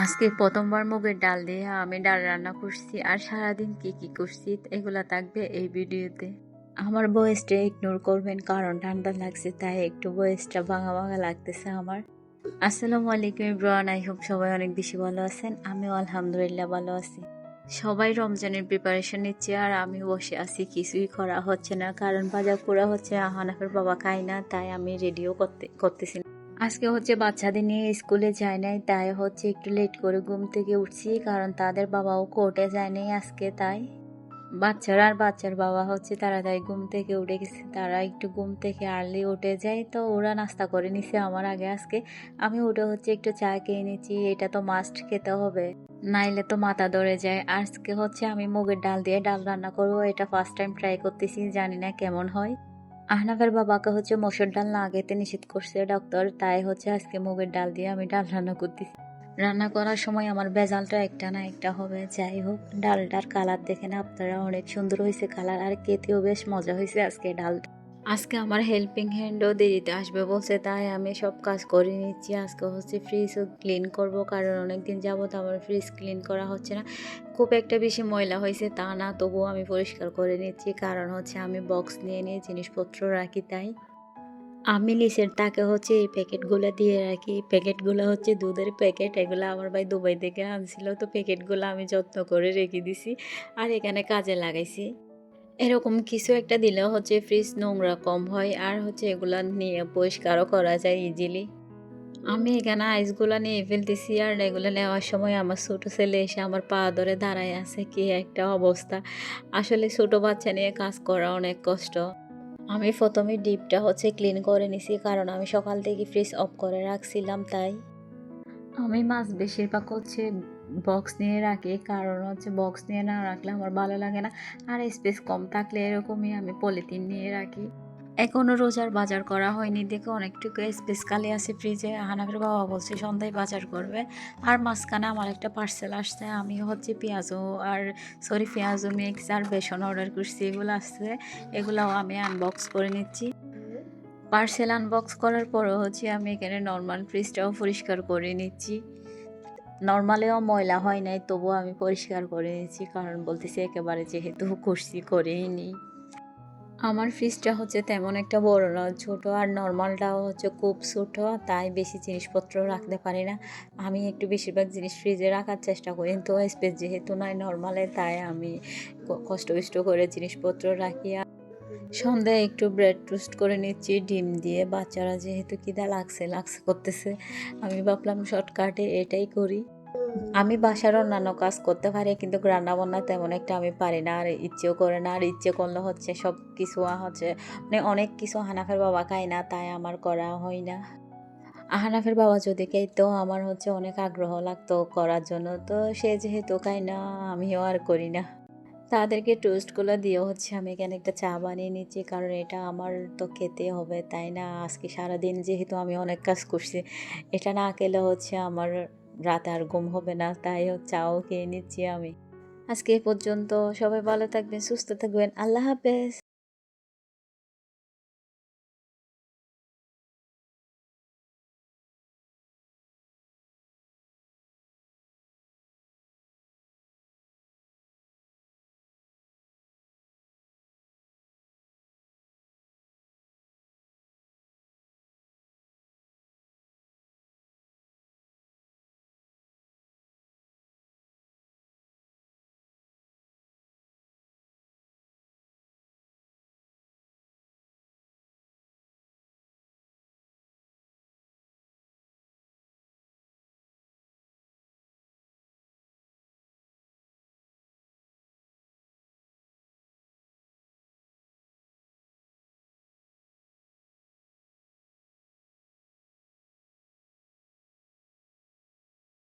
আজকে প্রথমবার মুগের ডাল দিয়ে আমি ডাল রান্না করছি আর সারাদিন কি কি করছি এগুলা থাকবে এই ভিডিওতে। আমার বয়েসটা ইগনোর করবেন কারণ ঠান্ডা লাগছে, তাই একটু বয়েসটা ভাঙা ভাঙা লাগতেছে আমার। আসসালামু আলাইকুম ইব্রান আই হোপ সবাই অনেক বেশি ভালো আছেন। আমিও আলহামদুলিল্লাহ ভালো আছি। সবাই রমজানের প্রিপারেশন নিচ্ছে আর আমি বসে আছি, কিছুই করা হচ্ছে না। কারণ বাজার করা হচ্ছে হানাফের বাবা খায় না, তাই আমি রেডিও করতে করতেছি। আজকে হচ্ছে বাচ্চাদের নিয়ে স্কুলে যায় নাই, তাই হচ্ছে একটু লেট করে ঘুম থেকে উঠছি, কারণ তাদের বাবাও কোর্টে যায় নাই আজকে, তাই। বাচ্চারা আর বাচ্চার বাবা হচ্ছে তাড়াতাড়ি ঘুম থেকে উঠে গেছে, তারা একটু ঘুম থেকে আর্লি উঠে যায়, তো ওরা নাস্তা করে নিছে আমার আগে আজকে। আমি উঠে হচ্ছে একটু চা খেয়ে নিচ্ছি, এটা তো মাস্ট খেতে হবে, নাইলে তো মাথা ধরে যায়। আজকে হচ্ছে আমি মুগের ডাল দিয়ে ডাল রান্না করব, এটা ফার্স্ট টাইম ট্রাই করতেছি, জানি না কেমন হয়। আহনাফের বাবাকে হচ্ছে মসুর ডাল না খেতে নিষেধ করছে ডক্টর তাই হচ্ছে আজকে মুগের ডাল দিয়ে আমি ডাল রান্না করতেছি। রান্না করার সময় আমার বেজালটা একটা না একটা হবে, যাই হোক, ডালটার কালার দেখে না আপনারা, অনেক সুন্দর হয়েছে কালার আর কেতেও বেশ মজা হয়েছে আজকে ডালটা। আজকে আমার হেল্পিং হ্যান্ডও দেরিতে আসবে বলছে, তাই আমি সব কাজ করে নিচ্ছি। আজকে হচ্ছে ফ্রিজও ক্লিন করব, কারণ অনেকদিন যাবত আমার ফ্রিজ ক্লিন করা হচ্ছে না। খুব একটা বেশি ময়লা হয়েছে তা না, তবুও আমি পরিষ্কার করে নিচ্ছি। কারণ হচ্ছে আমি বক্স নিয়ে নিয়ে জিনিসপত্র রাখি তাই। আমি লিসের তাকে হচ্ছে এই প্যাকেটগুলো দিয়ে রাখি। প্যাকেটগুলো হচ্ছে দুধের প্যাকেট, এগুলো আমার ভাই দুবাই থেকে আনছিল, তো প্যাকেটগুলো আমি যত্ন করে রেখে দিছি। আর এখানে কাজে লাগাইছি। এরকম কিছু একটা দিলেও হচ্ছে ফ্রিজ নোংরা কম হয়, আর হচ্ছে এগুলা নিয়ে পরিষ্কারও করা যায় ইজিলি আমি এখানে আইসগুলো নিয়ে ফেলতেছি, আর এগুলো নেওয়ার সময় আমার ছোটো ছেলে এসে আমার পা ধরে দাঁড়ায় আছে, কি একটা অবস্থা। আসলে ছোটো বাচ্চা নিয়ে কাজ করা অনেক কষ্ট। আমি প্রথমে ডিপটা হচ্ছে ক্লিন করে নিছি, কারণ আমি সকাল থেকে ফ্রিজ অফ করে রাখছিলাম তাই। আমি মাছ বেশিরভাগ হচ্ছে বক্স নিয়ে রাখি। কারণ হচ্ছে বক্স নিয়ে না রাখলে আমার ভালো লাগে না। আর স্পেস কম থাকলে এরকমই আমি পলিথিন নিয়ে রাখি। এখনও রোজার বাজার করা হয়নি। দেখে অনেকটুকু স্পেস খালি আছে ফ্রিজে হানাফের বাবা বলছে, সন্ধ্যায় বাজার করবে। আর মাঝখানে আমার একটা পার্সেল আসছে। আমি হচ্ছে পেঁয়াজও আর সরি পেঁয়াজও মিক্স আর বেসন অর্ডার করছি। এগুলো আসছে। এগুলোও আমি আনবক্স করে নিচ্ছি। পার্সেল আনবক্স করার পরও হচ্ছে আমি এখানে নর্মাল ফ্রিজটাও পরিষ্কার করে নিচ্ছি। নর্মালেও ময়লা হয় নাই, তবুও আমি পরিষ্কার করে নিয়েছি, কারণ বলতেছি একেবারে যেহেতু করছি করেই নিই। আমার ফ্রিজটা হচ্ছে তেমন একটা বড় না, ছোটো আর নর্মালটাও হচ্ছে খুব ছোটো, তাই বেশি জিনিসপত্র রাখতে পারি না। আমি একটু বেশিরভাগ জিনিস ফ্রিজে রাখার চেষ্টা করি, তো স্পেস যেহেতু নয় নর্মালে, তাই আমি কষ্ট করে জিনিসপত্র রাখি সন্ধ্যায় একটু ব্রেড টোস্ট করে নিচ্ছি, ডিম দিয়ে। বাচ্চারা যেহেতু কিদা লাগছে লাগছে করতেছে। আমি ভাবলাম শর্টকাটে এটাই করি। আমি বাসার অন্যান্য কাজ করতে পারি, কিন্তু রান্না বান্না তেমন একটা আমি পারি না, আর ইচ্ছেও করে না। আর ইচ্ছে করলে হচ্ছে সব কিছু হচ্ছে মানে অনেক কিছু হানাফের বাবা খায় না, তাই আমার করা হয় না। হানাফের বাবা যদি খাইতো, আমার হচ্ছে অনেক আগ্রহ লাগতো করার জন্য। তো সে যেহেতু খায় না, আমিও আর করি না। তাদেরকে টোস্টগুলো দিয়ে হচ্ছে আমি এখানে একটা চা বানিয়ে নিচ্ছি। কারণ এটা আমার তো খেতে হবে, তাই না? আজকে সারাদিন যেহেতু আমি অনেক কাজ করছি, এটা না খেলে হচ্ছে আমার রাতে আর ঘুম হবে না। তাই হোক, চাও খেয়ে নিচ্ছি আমি। আজকে এ পর্যন্ত সবাই ভালো থাকবেন, সুস্থ থাকবেন। আল্লাহ হাফেজ।